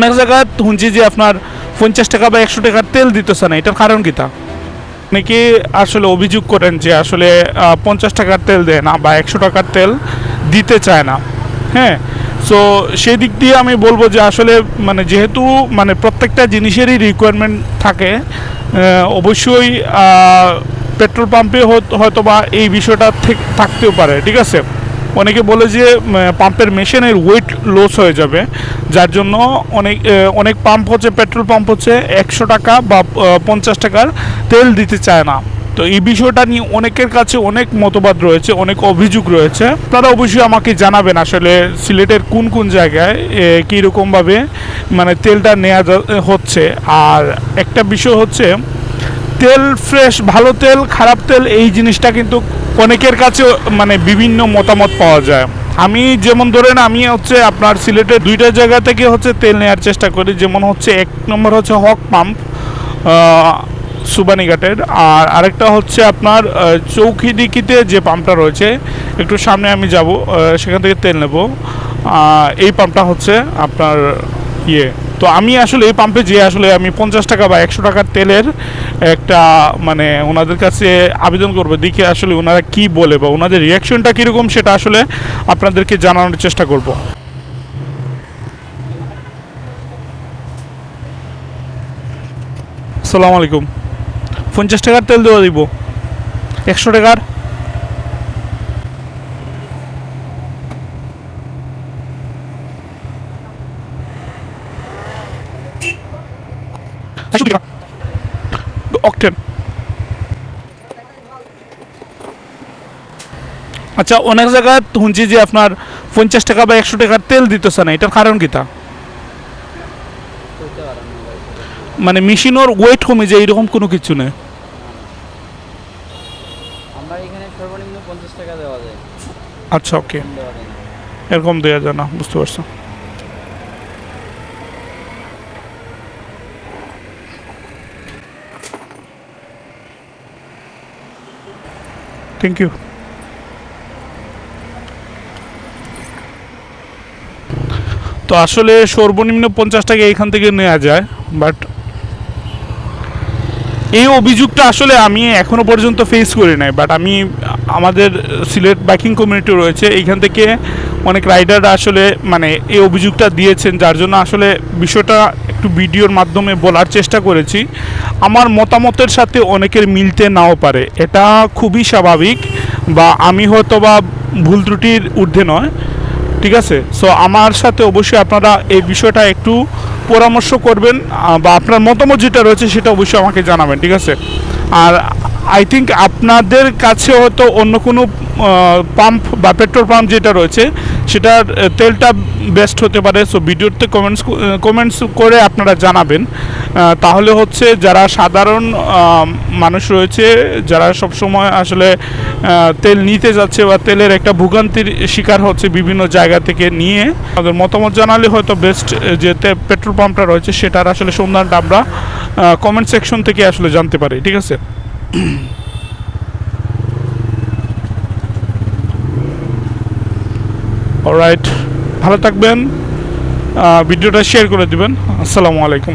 অনেক জায়গায় শুনছি যে আপনার পঞ্চাশ টাকা বা একশো টাকার তেল দিতেছে না, এটার কারণ কি তা? অনেকে আসলে অভিযোগ করেন যে আসলে পঞ্চাশ টাকার তেল দেয় না বা একশো টাকার তেল দিতে চায় না হ্যাঁ? সো সেই দিক দিয়ে আমি বলব যে আসলে মানে যেহেতু মানে প্রত্যেকটা জিনিসেরই রিকোয়ারমেন্ট থাকে অবশ্যই পেট্রোল পাম্পে হয়তো বা এই বিষয়টা থেকে থাকতেও পারে, ঠিক আছে? অনেকে বলে যে পাম্পের মেশিনের ওয়েট লস হয়ে যাবে, যার জন্য অনেক অনেক পাম্প হচ্ছে পেট্রোল পাম্প হচ্ছে, একশো টাকা বা পঞ্চাশ টাকার তেল দিতে চায় না। তো এই বিষয়টা নিয়ে অনেকের কাছে অনেক মতবাদ রয়েছে, অনেক অভিযোগ রয়েছে। তারা অবশ্যই আমাকে জানাবেন আসলে সিলেটের কোন কোন জায়গায় কীরকমভাবে মানে তেলটা নেওয়া হচ্ছে। আর একটা বিষয় হচ্ছে, তেল ফ্রেশ ভালো তেল, খারাপ তেল, এই জিনিসটা কিন্তু অনেকের কাছে মানে বিভিন্ন মতামত পাওয়া যায়। আমি যেমন ধরেন আমি হচ্ছে আপনার সিলেটের দুইটা জায়গা থেকে হচ্ছে তেল নেওয়ার চেষ্টা করি। যেমন হচ্ছে এক নম্বর হচ্ছে হক পাম্প সুবানিঘাটের। আর আরেকটা হচ্ছে আপনার আহ, চৌকিডিকিতে যে পাম্পটা রয়েছে একটু সামনে আমি যাব সেখান থেকে তেল নেব। এই পাম্পটা হচ্ছে আপনার ইয়ে তো আমি আসলে এই পাম্পে যেয়ে আসলে আমি পঞ্চাশ টাকা বা একশো টাকার তেলের একটা মানে ওনাদের কাছে আবেদন করব। দেখে আসলে ওনারা কি বলে বা ওনাদের রিয়াকশনটা কীরকম সেটা আসলে আপনাদেরকে জানানোর চেষ্টা করব। আসসালামু আলাইকুম পঞ্চাশ টাকার তেল দেওয়া দিব। একশো টাকার অকটেন আচ্ছা অনেক জায়গায় শুনছি যে আপনার পঞ্চাশ টাকা বা একশো টাকার তেল দিতেছে না এটার কারণ কি তা? করতে পারেন মানে মেশিনের ওয়েট কমে যায় এরকম কোনো কিছু নেই? টাকা আচ্ছা ওকে এরকম দেওয়া যায় না বুঝতে পারছ। থ্যাংক ইউ তো আসলে সর্বনিম্ন পঞ্চাশ টাকা এখান থেকে নেওয়া যায় বাট এই অভিযোগটা আসলে আমি এখনও পর্যন্ত ফেস করি নাই বাট আমি আমাদের সিলেট বাইকিং কমিউনিটি রয়েছে, এইখান থেকে অনেক রাইডাররা আসলে মানে এই অভিযোগটা দিয়েছেন, যার জন্য আসলে বিষয়টা একটু ভিডিওর মাধ্যমে বলার চেষ্টা করেছি। আমার মতামতের সাথে অনেকের মিলতে নাও পারে। এটা খুবই স্বাভাবিক বা আমি হয়তো বা ভুল ত্রুটির ঊর্ধ্বে নয়, ঠিক আছে? সো আমার সাথে অবশ্যই আপনারা এই বিষয়টা একটু পরামর্শ করবেন বা আপনার মতামত যেটা রয়েছে সেটা অবশ্যই আমাকে জানাবেন, ঠিক আছে? আর আই থিঙ্ক আপনাদের কাছে হয়তো অন্য কোনো পাম্প বা পেট্রোল পাম্প যেটা রয়েছে, সেটার তেলটা বেস্ট হতে পারে। সো ভিডিওতে কমেন্টস কমেন্টস করে আপনারা জানাবেন। তাহলে হচ্ছে যারা সাধারণ মানুষ রয়েছে, যারা সবসময় আসলে তেল নিতে যাচ্ছে বা তেলের একটা ভোগান্তির শিকার হচ্ছে বিভিন্ন জায়গা থেকে নিয়ে, তাদের মতামত জানালে হয়তো বেস্ট যে পেট্রোল পাম্পটা রয়েছে, সেটার আসলে সন্ধানটা আমরা কমেন্ট সেকশন থেকে আসলে জানতে পারি। ঠিক আছে? অলরাইট ভালো থাকবেন। ভিডিওটা শেয়ার করে দিবেন। আসসালামু আলাইকুম।